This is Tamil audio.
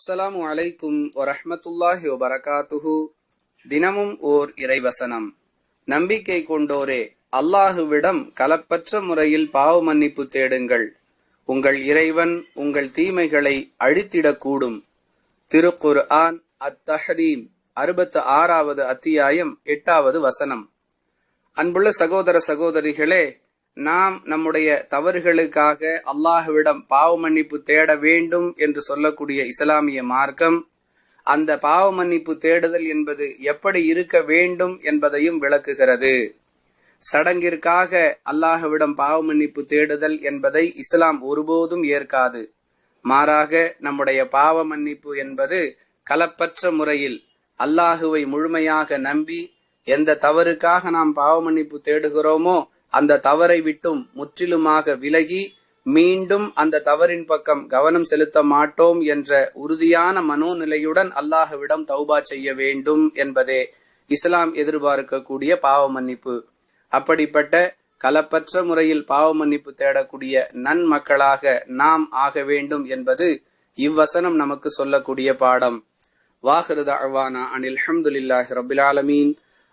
அஸ்ஸலாமு அலைக்கும் வரஹமத்துல்லாஹி வபரகாத்துஹு. தினமும் ஓர் இறைவசனம். நம்பிக்கை கொண்டோரே அல்லாஹுவிடம் கலப்பற்ற முறையில் பாவ மன்னிப்பு தேடுங்கள். உங்கள் இறைவன் உங்கள் தீமைகளை அழித்திடக்கூடும். திருக்குர் ஆன் அத் தஹரீம் அறுபத்து ஆறாவது அத்தியாயம் எட்டாவது வசனம். அன்புள்ள சகோதர சகோதரிகளே நாம் நம்முடைய தவறுகளுக்காக அல்லாஹுவிடம் பாவ மன்னிப்பு தேட வேண்டும் என்று சொல்லக்கூடிய இஸ்லாமிய மார்க்கம் அந்த பாவ மன்னிப்பு தேடுதல் என்பது எப்படி இருக்க வேண்டும் என்பதையும் விளக்குகிறது. சடங்கிற்காக அல்லாஹுவிடம் பாவ மன்னிப்பு தேடுதல் என்பதை இஸ்லாம் ஒருபோதும் ஏற்காது. மாறாக நம்முடைய பாவ மன்னிப்பு என்பது கலப்பற்ற முறையில் அல்லாஹுவை முழுமையாக நம்பி எந்த தவறுக்காக நாம் பாவ மன்னிப்பு தேடுகிறோமோ அந்த தவறை விட்டும் முற்றிலுமாக விலகி மீண்டும் அந்த தவறின் பக்கம் கவனம் செலுத்த மாட்டோம் என்ற உறுதியான மனோநிலையுடன் அல்லாஹுவிடம் தௌபா செய்ய வேண்டும் என்பதே இஸ்லாம் எதிர்பார்க்கக்கூடிய பாவ மன்னிப்பு. அப்படிப்பட்ட கலப்பற்ற முறையில் பாவ மன்னிப்பு தேடக்கூடிய நன்மக்களாக நாம் ஆக வேண்டும் என்பது இவ்வசனம் நமக்கு சொல்லக்கூடிய பாடம். வாஹிருதாழ்வானா அனில் அஹமதுல்லாஹி ரபில் ஆலமீன்.